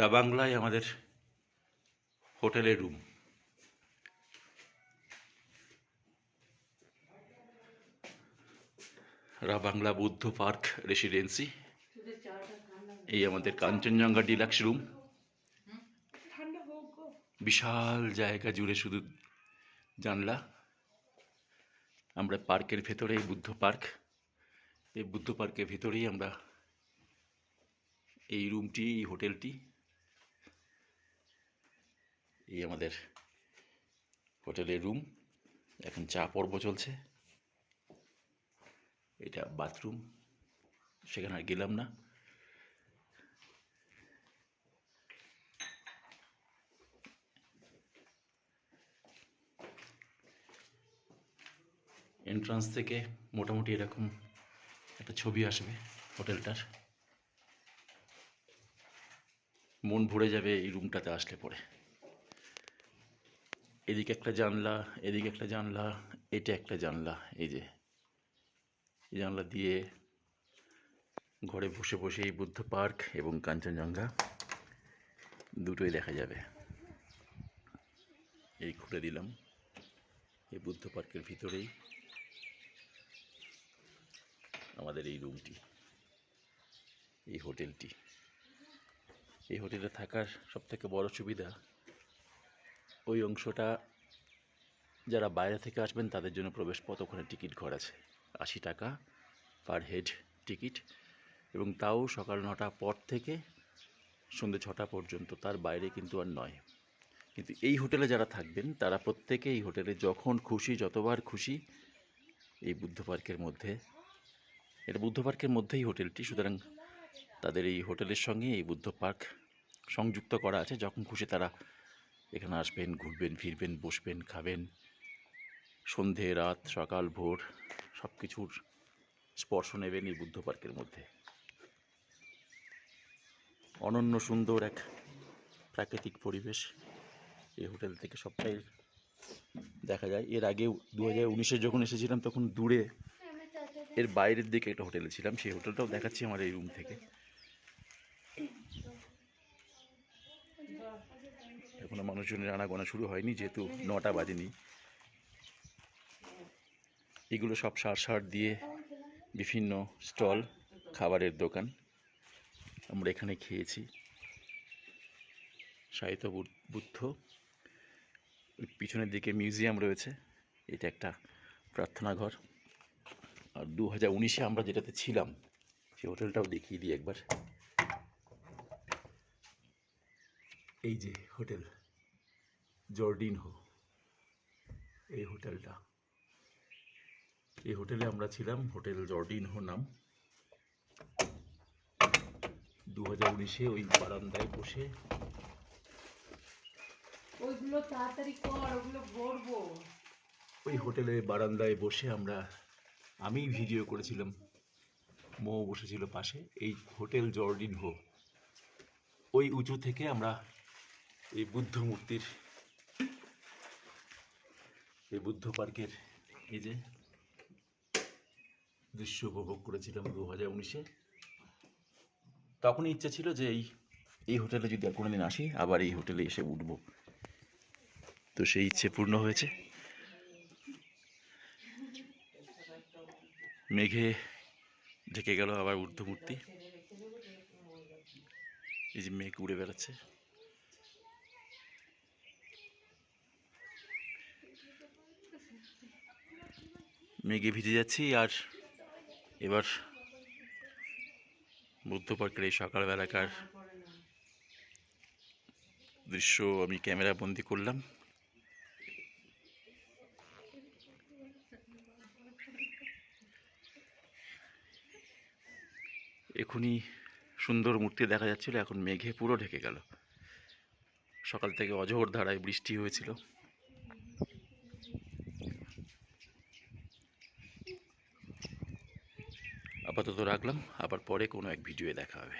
রাবাংলায় আমাদের হোটেলের room. Ravangla Buddha park residency, এই আমাদের কাঞ্চনজঙ্ঘা ডিলাক্স রুম। বিশাল জায়গা জুড়ে শুধু জানলা। আমরা পার্কের ভেতরে বুদ্ধ পার্ক, এই বুদ্ধ পার্কের ভেতরেই আমরা এই রুমটি, এই হোটেলটি এই আমাদের হোটেলের রুম। এখন চা পর্ব চলছে। এটা বাথরুম। সেখানে আর গেলাম না। এন্ট্রান্স থেকে মোটামুটি এরকম একটা ছবি আসবে হোটেলটার। মন ভরে যাবে এই রুমটাতে আসলে পরে। এদিকে একটা জানলা, এদিকে একটা জানলা, এটা একটা জানলা, এই যে। এই জানলা দিয়ে ঘরে বসে বসে এই বুদ্ধ পার্ক এবং কাঞ্চনজঙ্ঘা দুটোই দেখা যাবে। এই খুলে দিলাম এই বুদ্ধ পার্কের ভিতরেই আমাদের এই রুমটি, এই হোটেলটি। এই হোটেলে থাকার সবথেকে বড় সুবিধা ওই অংশটা যারা বাইরে থেকে আসবেন, তাদের জন্য প্রবেশপথ, ওখানে টিকিট ঘর আছে। আশি টাকা পার হেড টিকিট এবং তাও সকাল নটা পর থেকে সন্ধ্যে ছটা পর্যন্ত। তার বাইরে কিন্তু আর নয়। কিন্তু এই হোটেলে যারা থাকবেন, তারা প্রত্যেকে এই হোটেলে যখন খুশি, যতবার খুশি এই বুদ্ধ পার্কের মধ্যে, এটা বুদ্ধ পার্কের মধ্যেই হোটেলটি। সুতরাং তাদের এই হোটেলের সঙ্গে এই বুদ্ধ পার্ক সংযুক্ত করা আছে। যখন খুশি তারা এখানে আসবেন, ঘুরবেন, ফিরবেন, বসবেন, খাবেন। সন্ধে, রাত, সকাল, ভোর সব কিছুর স্পর্শ নেবেন এই বুদ্ধ পার্কের মধ্যে। অনন্য সুন্দর এক প্রাকৃতিক পরিবেশ এই হোটেল থেকে সবটাই দেখা যায়। এর আগে দু হাজার উনিশে যখন এসেছিলাম, তখন দূরে এর বাইরের দিকে একটা হোটেলে ছিলাম। সেই হোটেলটাও দেখাচ্ছি আমার এই রুম থেকে। এখনও মানুষজনের আনাগোনা শুরু হয়নি, যেহেতু নটা বাজেনি। এগুলো সব সার সার দিয়ে বিভিন্ন স্টল, খাবারের দোকান আমরা এখানে খেয়েছি। সাহিত্য বুদ্ধ। পিছনের দিকে মিউজিয়াম রয়েছে, এটা একটা প্রার্থনা ঘর। আর দু হাজার উনিশে আমরা যেটাতে ছিলাম সেই হোটেলটাও দেখিয়ে দিই একবার। এই যে হোটেল জর্ডিন হো। এই হোটেলটা। এই হোটেলে আমরা ছিলাম হোটেল জর্ডিন হো নাম। দু হাজার উনিশে ওই বারান্দায় বসে। ওইগুলো তাড়াতাড়ি কর ওগুলো ভরবো। ওই হোটেলে বারান্দায় বসে আমরা আমি ভিডিও করেছিলাম। মৌ বসেছিল পাশে। এই হোটেল জর্ডিন হো। ওই উঁচু থেকে আমরা এই বুদ্ধ মূর্তির, এই বুদ্ধ পার্কের এই যে দৃশ্য উপভোগ করেছিলাম দু হাজার উনিশে। তখনই ইচ্ছা ছিল যে এই এই হোটেলে যদি আর কোনোদিন আসি, আবার এই হোটেলে এসে উঠবো। তো সেই ইচ্ছে পূর্ণ হয়েছে। মেঘে ঢেকে গেল আবার ঊর্ধ্বমূর্তি। এই যে মেঘ উড়ে বেড়াচ্ছে। মেঘে ভিজে যাচ্ছি আর এবার বুদ্ধ পার্কের এই সকালবেলাকার দৃশ্য আমি ক্যামেরা বন্দি করলাম। এখনই সুন্দর মূর্তি দেখা যাচ্ছিল, এখন মেঘে পুরো ঢেকে গেল। সকাল থেকে অজোর ধারায় বৃষ্টি হয়েছিল। আপাতত রাখলাম আবার পরে কোনো এক ভিডিওয়ে দেখা হবে।